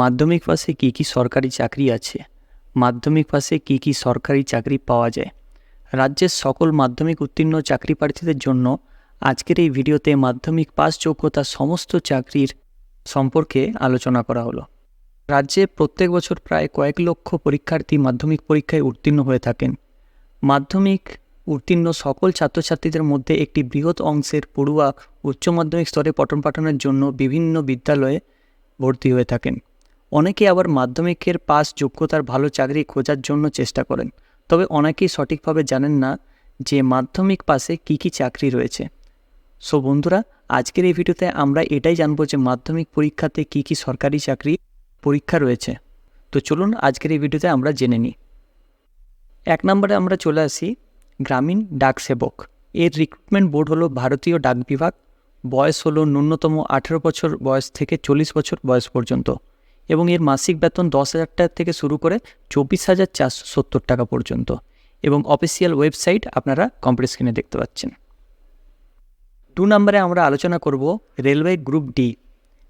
মাধ্যমিক পাশে কী কী সরকারি চাকরি আছে? মাধ্যমিক পাশে কী কী সরকারি চাকরি পাওয়া যায়? রাজ্যের সকল মাধ্যমিক উত্তীর্ণ চাকরি প্রার্থীদের জন্য আজকের এই ভিডিওতে মাধ্যমিক পাস যোগ্যতা সমস্ত চাকরির সম্পর্কে আলোচনা করা হলো। রাজ্যে প্রত্যেক বছর প্রায় কয়েক লক্ষ পরীক্ষার্থী মাধ্যমিক পরীক্ষায় উত্তীর্ণ হয়ে থাকেন। মাধ্যমিক উত্তীর্ণ সকল ছাত্রছাত্রীদের মধ্যে একটি বৃহৎ অংশের পড়ুয়া উচ্চ মাধ্যমিক স্তরে পঠন পাঠনের জন্য বিভিন্ন বিদ্যালয়ে ভর্তি হয়ে থাকেন। অনেকে আবার মাধ্যমিকের পাস যোগ্যতার ভালো চাকরি খোঁজার জন্য চেষ্টা করেন, তবে অনেকেই সঠিকভাবে জানেন না যে মাধ্যমিক পাশে কী কী চাকরি রয়েছে। সো বন্ধুরা, আজকের এই ভিডিওতে আমরা এটাই জানব যে মাধ্যমিক পরীক্ষাতে কী কী সরকারি চাকরি পরীক্ষা রয়েছে। তো চলুন আজকের এই ভিডিওতে আমরা জেনে নিই। এক নম্বরে আমরা চলে আসি গ্রামীণ ডাক সেবক এর রিক্রুটমেন্ট বোর্ড হলো ভারতীয় ডাক বিভাগ। বয়স হলো ন্যূনতম আঠেরো বছর বয়স থেকে চল্লিশ বছর বয়স পর্যন্ত। এবং এর মাসিক বেতন দশ হাজার টাকা থেকে শুরু করে চব্বিশ হাজার চারশো সত্তর টাকা পর্যন্ত এবং অফিসিয়াল ওয়েবসাইট আপনারা কম্পিউটার স্ক্রিনে দেখতে পাচ্ছেন। দু নম্বরে আমরা আলোচনা করব রেলওয়ে গ্রুপ ডি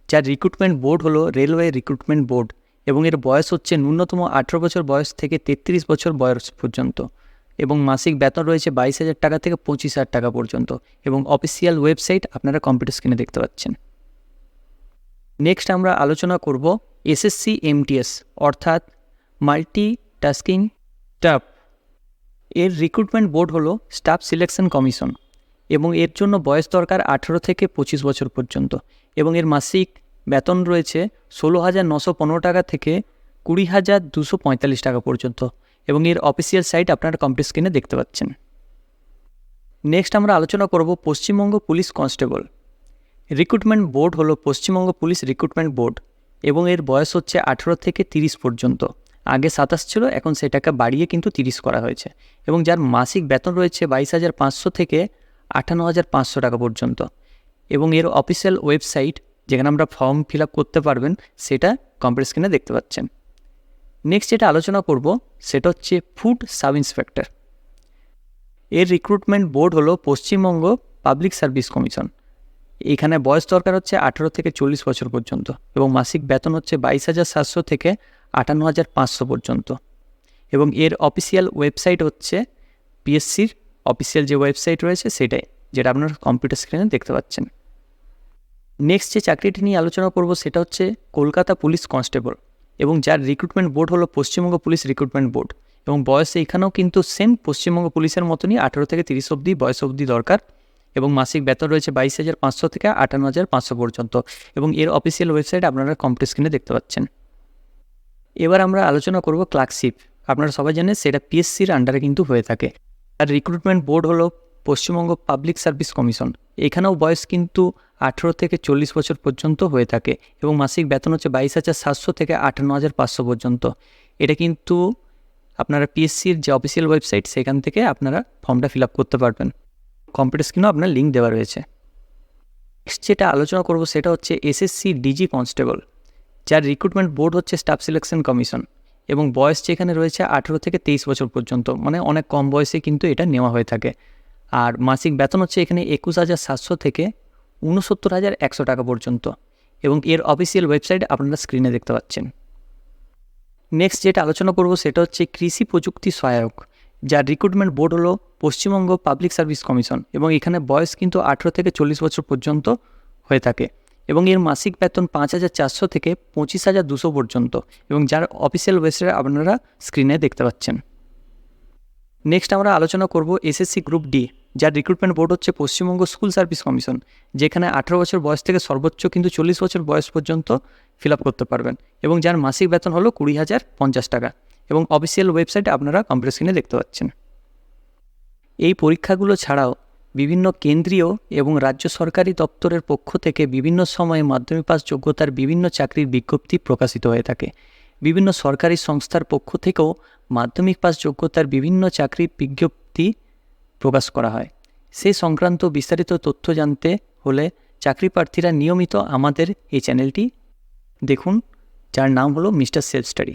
যার রিক্রুটমেন্ট বোর্ড হলো রেলওয়ে রিক্রুটমেন্ট বোর্ড এবং এর বয়স হচ্ছে ন্যূনতম আঠেরো বছর বয়স থেকে তেত্রিশ বছর বয়স পর্যন্ত এবং মাসিক বেতন রয়েছে বাইশ হাজার টাকা থেকে পঁচিশ হাজার টাকা পর্যন্ত এবং অফিসিয়াল ওয়েবসাইট আপনারা কম্পিউটার স্ক্রিনে দেখতে পাচ্ছেন। নেক্সট আমরা আলোচনা করব এসএসসি এমটিএস, অর্থাৎ মাল্টি টাস্কিং স্টাফ এর রিক্রুটমেন্ট বোর্ড হলো স্টাফ সিলেকশন কমিশন এবং এর জন্য বয়স দরকার আঠেরো থেকে পঁচিশ বছর পর্যন্ত এবং এর মাসিক বেতন রয়েছে ষোলো হাজার নশো পনেরো টাকা থেকে কুড়ি হাজার দুশো পঁয়তাল্লিশ টাকা পর্যন্ত এবং এর অফিসিয়াল সাইট আপনারা কমপ্লিট স্ক্রিনে দেখতে পাচ্ছেন। নেক্সট আমরা আলোচনা করব Paschimbanga police constable recruitment board হলো পশ্চিমবঙ্গ পুলিশ রিক্রুটমেন্ট বোর্ড এবং এর বয়স হচ্ছে আঠেরো থেকে তিরিশ পর্যন্ত। আগে সাতাশ ছিল, এখন সেটাকে বাড়িয়ে কিন্তু তিরিশ করা হয়েছে। এবং যার মাসিক বেতন রয়েছে বাইশ হাজার পাঁচশো থেকে আটান্ন হাজার পাঁচশো টাকা পর্যন্ত। এবং এর অফিসিয়াল ওয়েবসাইট, যেখানে আমরা ফর্ম ফিল আপ করতে পারবেন, সেটা কম্পিউটার স্ক্রিনে দেখতে পাচ্ছেন। নেক্সট যেটা আলোচনা করব, সেটা হচ্ছে ফুড সাব ইন্সপেক্টর এর রিক্রুটমেন্ট বোর্ড হলো পশ্চিমবঙ্গ পাবলিক সার্ভিস কমিশন এখানে বয়স দরকার হচ্ছে আঠেরো থেকে চল্লিশ বছর পর্যন্ত এবং মাসিক বেতন হচ্ছে বাইশ হাজার সাতশো থেকে আটান্ন হাজার পাঁচশো পর্যন্ত। এবং এর অফিসিয়াল ওয়েবসাইট হচ্ছে পিএসসির অফিসিয়াল যে ওয়েবসাইট রয়েছে সেটাই, যেটা আপনারা কম্পিউটার স্ক্রিনে দেখতে পাচ্ছেন। নেক্সট যে চাকরিটি নিয়ে আলোচনা করব সেটা হচ্ছে কলকাতা পুলিশ কনস্টেবল এবং যার রিক্রুটমেন্ট বোর্ড হলো পশ্চিমবঙ্গ পুলিশ রিক্রুটমেন্ট বোর্ড এবং বয়স এইখানেও কিন্তু সেম পশ্চিমবঙ্গ পুলিশের মতনই আঠেরো থেকে তিরিশ অবধি বয়স অবধি দরকার। এবং মাসিক বেতন রয়েছে বাইশ হাজার পাঁচশো থেকে আটান্ন হাজার পাঁচশো পর্যন্ত এবং এর অফিসিয়াল ওয়েবসাইট আপনারা কমপ্লিট স্ক্রিনে দেখতে পাচ্ছেন। এবার আমরা আলোচনা করব ক্লার্কশিপ আপনারা সবাই জানেন সেটা পিএসসির আন্ডারে কিন্তু হয়ে থাকে। আর রিক্রুটমেন্ট বোর্ড হলো পশ্চিমবঙ্গ পাবলিক সার্ভিস কমিশন এখানেও বয়স কিন্তু আঠেরো থেকে চল্লিশ বছর পর্যন্ত হয়ে থাকে এবং মাসিক বেতন হচ্ছে বাইশ হাজার সাতশো থেকে আটান্ন হাজার পাঁচশো পর্যন্ত। এটা কিন্তু আপনারা পিএসসির যে অফিসিয়াল ওয়েবসাইট সেখান থেকে আপনারা ফর্মটা ফিল আপ করতে পারবেন। কম্পিউটার স্ক্রিনেও আপনার লিঙ্ক দেওয়া রয়েছে। যেটা আলোচনা করব সেটা হচ্ছে এসএসসি ডিজি কনস্টেবল যার রিক্রুটমেন্ট বোর্ড হচ্ছে স্টাফ সিলেকশন কমিশন এবং বয়স যেখানে রয়েছে আঠেরো থেকে তেইশ বছর পর্যন্ত মানে অনেক কম বয়সে কিন্তু এটা নেওয়া হয়ে থাকে। আর মাসিক বেতন হচ্ছে এখানে একুশ হাজার সাতশো থেকে ঊনসত্তর হাজার একশো টাকা পর্যন্ত এবং এর অফিসিয়াল ওয়েবসাইট আপনারা স্ক্রিনে দেখতে পাচ্ছেন। নেক্সট যেটা আলোচনা করব সেটা হচ্ছে কৃষি প্রযুক্তি সহায়ক যার রিক্রুটমেন্ট বোর্ড হলো পশ্চিমবঙ্গ পাবলিক সার্ভিস কমিশন এবং এখানে বয়স কিন্তু আঠেরো থেকে চল্লিশ বছর পর্যন্ত হয়ে থাকে এবং এর মাসিক বেতন পাঁচ হাজার চারশো থেকে পঁচিশ হাজার দুশো পর্যন্ত এবং যার অফিসিয়াল ওয়েবসাইট আপনারা স্ক্রিনে দেখতে পাচ্ছেন। নেক্সট আমরা আলোচনা করব এসএসসি গ্রুপ ডি যার রিক্রুটমেন্ট বোর্ড হচ্ছে পশ্চিমবঙ্গ স্কুল সার্ভিস কমিশন যেখানে আঠেরো বছর বয়স থেকে সর্বোচ্চ কিন্তু চল্লিশ বছর বয়স পর্যন্ত ফিল আপ করতে পারবেন এবং যার মাসিক বেতন হলো কুড়ি হাজার পঞ্চাশ টাকা। এবং অফিসিয়াল ওয়েবসাইটে আপনারা কম্পিউটার স্ক্রিনে দেখতে পাচ্ছেন। এই পরীক্ষাগুলো ছাড়াও বিভিন্ন কেন্দ্রীয় এবং রাজ্য সরকারি দপ্তরের পক্ষ থেকে বিভিন্ন সময়ে মাধ্যমিক পাস যোগ্যতার বিভিন্ন চাকরির বিজ্ঞপ্তি প্রকাশিত হয়ে থাকে। বিভিন্ন সরকারি সংস্থার পক্ষ থেকেও মাধ্যমিক পাস যোগ্যতার বিভিন্ন চাকরির বিজ্ঞপ্তি প্রকাশ করা হয়। সে সংক্রান্ত বিস্তারিত তথ্য জানতে হলে চাকরি প্রার্থীরা নিয়মিত আমাদের এই চ্যানেলটি দেখুন, যার নাম হলো মিস্টার সেলফ স্টাডি।